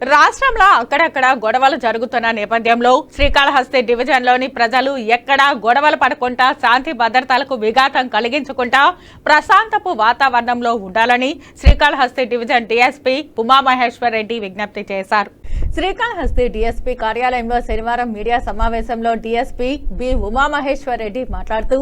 రాష్ట్రంలో అక్కడక్కడ గొడవలు జరుగుతున్న నేపథ్యంలో శ్రీకాళహస్తి డివిజన్లోని ప్రజలు ఎక్కడా గొడవలు పడకుండా శాంతి భద్రతలకు విఘాతం కలిగించకుండా ప్రశాంతపు వాతావరణంలో ఉండాలని శ్రీకాళహస్తి డివిజన్ డీఎస్పీ ఉమామహేశ్వర్ రెడ్డి విజ్ఞప్తి చేశారు. శ్రీకాళహస్తి డీఎస్పీ కార్యాలయంలో శనివారం మీడియా సమావేశంలో డీఎస్పీ బి ఉమామహేశ్వర్ రెడ్డి మాట్లాడుతూ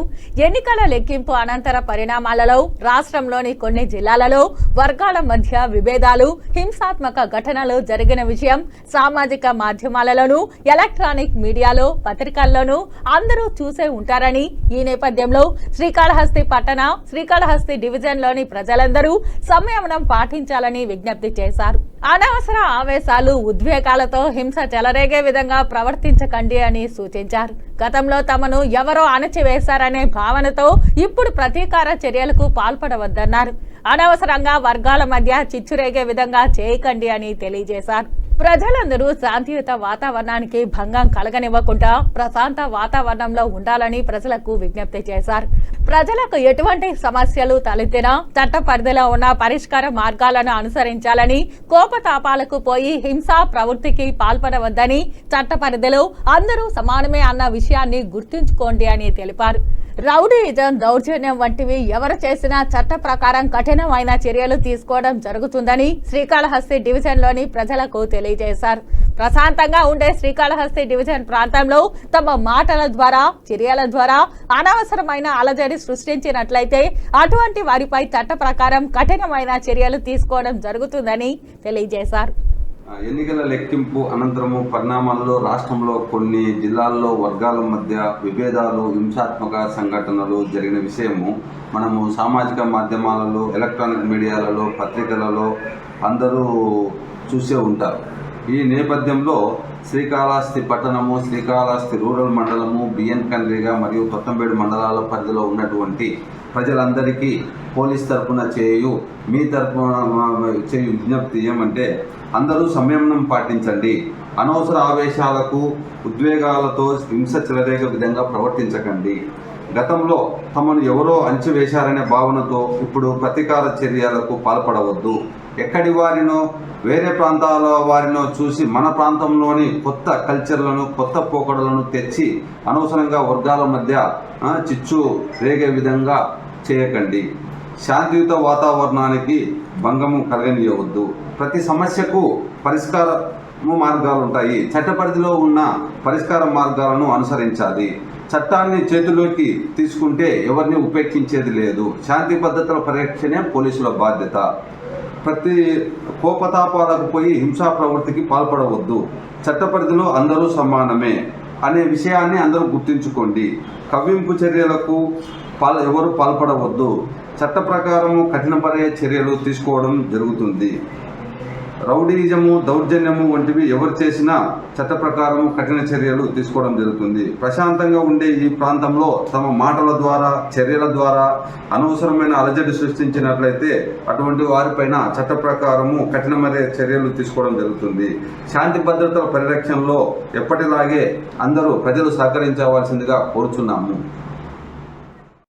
ఎన్నికల లెక్కింపు అనంతర పరిణామాలలో రాష్ట్రంలోని కొన్ని జిల్లాలలో వర్గాల మధ్య విభేదాలు హింసాత్మక ఘటనలు జరిగిన విషయం సామాజిక మాధ్యమాలలోనూ ఎలక్ట్రానిక్ మీడియాలో పత్రికల్లోనూ అందరూ చూసే ఉంటారని ఈ నేపథ్యంలో శ్రీకాళహస్తి పట్టణ శ్రీకాళహస్తి డివిజన్లోని ప్రజలందరూ సంయమనం పాటించాలని విజ్ఞప్తి చేశారు. అనవసర ఆవేశాలు ఉద్వేగాలతో హింస చెలరేగే విధంగా ప్రవర్తించకండి అని సూచించారు. గతంలో తమను ఎవరో అణచివేశారనే భావనతో ఇప్పుడు ప్రతీకార చర్యలకు పాల్పడవద్దన్నారు. అనవసరంగా వర్గాల మధ్య చిచ్చురేగే విధంగా చేయకండి అని తెలియజేశారు. ప్రజలందరూ శాంతియుత వాతావరణానికి భంగం కలగనివ్వకుండా ప్రశాంత వాతావరణంలో ఉండాలని ప్రజలకు విజ్ఞప్తి చేశారు. ప్రజలకు ఎటువంటి సమస్యలు తలెత్తినా చట్ట పరిధిలో ఉన్న పరిష్కార మార్గాలను అనుసరించాలని కోపతాపాలకు పోయి హింసా ప్రవృత్తికి పాల్పడవద్దని చట్ట పరిధిలో అందరూ సమానమే అన్న విషయాన్ని గుర్తుంచుకోండి అని తెలిపారు. రౌడీయిజం దౌర్జన్యం వంటివి ఎవరు చేసినా చట్ట ప్రకారం కఠినమైన చర్యలు తీసుకోవడం జరుగుతుందని శ్రీకాళహస్తి డివిజన్లోని ప్రజలకు తెలియజేశారు. ప్రశాంతంగా ఉండే శ్రీకాళహస్తి డివిజన్ ప్రాంతంలో తమ మాటల ద్వారా చర్యల ద్వారా అనవసరమైన అలజడి సృష్టించినట్లయితే అటువంటి వారిపై చట్ట ప్రకారం కఠినమైన చర్యలు తీసుకోవడం జరుగుతుందని తెలియజేశారు. ఎన్నికల లెక్కింపు అనంతరము పరిణామాలలో రాష్ట్రంలో కొన్ని జిల్లాల్లో వర్గాల మధ్య విభేదాలు హింసాత్మక సంఘటనలు జరిగిన విషయము. మనము సామాజిక మాధ్యమాలలో ఎలక్ట్రానిక్ మీడియాలలో పత్రికలలో అందరూ చూసే ఉంటారు. ఈ నేపథ్యంలో శ్రీకాళహస్తి పట్టణము శ్రీకాళహస్తి రూరల్ మండలము బిఎన్ కండ్రిగా మరియు తొత్తంబేడు మండలాల పరిధిలో ఉన్నటువంటి ప్రజలందరికీ పోలీస్ తరఫున చేయు మీ తరపున చేయు విజ్ఞప్తి ఏమంటే అందరూ సంయమనం పాటించండి. అనవసర ఆవేశాలకు ఉద్వేగాలతో హింస చెలరేగ విధంగా ప్రవర్తించకండి. గతంలో తమను ఎవరో అంచివేశారనే భావనతో ఇప్పుడు ప్రతీకార చర్యలకు పాల్పడవద్దు. ఎక్కడి వారినో వేరే ప్రాంతాల వారినో చూసి మన ప్రాంతంలోని కొత్త కల్చర్లను కొత్త పోకడలను తెచ్చి అనవసరంగా వర్గాల మధ్య చిచ్చు రేగే విధంగా చేయకండి. శాంతియుత వాతావరణానికి భంగము కలగనీయవద్దు. ప్రతి సమస్యకు పరిష్కారము మార్గాలు ఉంటాయి చట్ట పరిధిలో ఉన్న పరిష్కార మార్గాలను అనుసరించాలి. చట్టాన్ని చేతిలోకి తీసుకుంటే ఎవరిని ఉపేక్షించేది లేదు. శాంతి భద్రతల పరిరక్షణే పోలీసుల బాధ్యత. ప్రతి కోపతాపాలకు పోయి హింసా ప్రవృత్తికి పాల్పడవద్దు. చట్ట పరిధిలో అందరూ సమానమే అనే విషయాన్ని అందరూ గుర్తుంచుకోండి. కవ్వింపు చర్యలకు పాల్ ఎవరు పాల్పడవద్దు. చట్ట ప్రకారము కఠినపడే చర్యలు తీసుకోవడం జరుగుతుంది. రౌడీజము దౌర్జన్యము వంటివి ఎవరు చేసినా చట్ట ప్రకారము కఠిన చర్యలు తీసుకోవడం జరుగుతుంది. ప్రశాంతంగా ఉండే ఈ ప్రాంతంలో తమ మాటల ద్వారా చర్యల ద్వారా అనవసరమైన అలజడి సృష్టించినట్లయితే అటువంటి వారిపైన చట్ట ప్రకారము కఠినమైన చర్యలు తీసుకోవడం జరుగుతుంది. శాంతి భద్రతల పరిరక్షణలో ఎప్పటిలాగే అందరూ ప్రజలు సహకరించవలసిందిగా కోరుచున్నాము.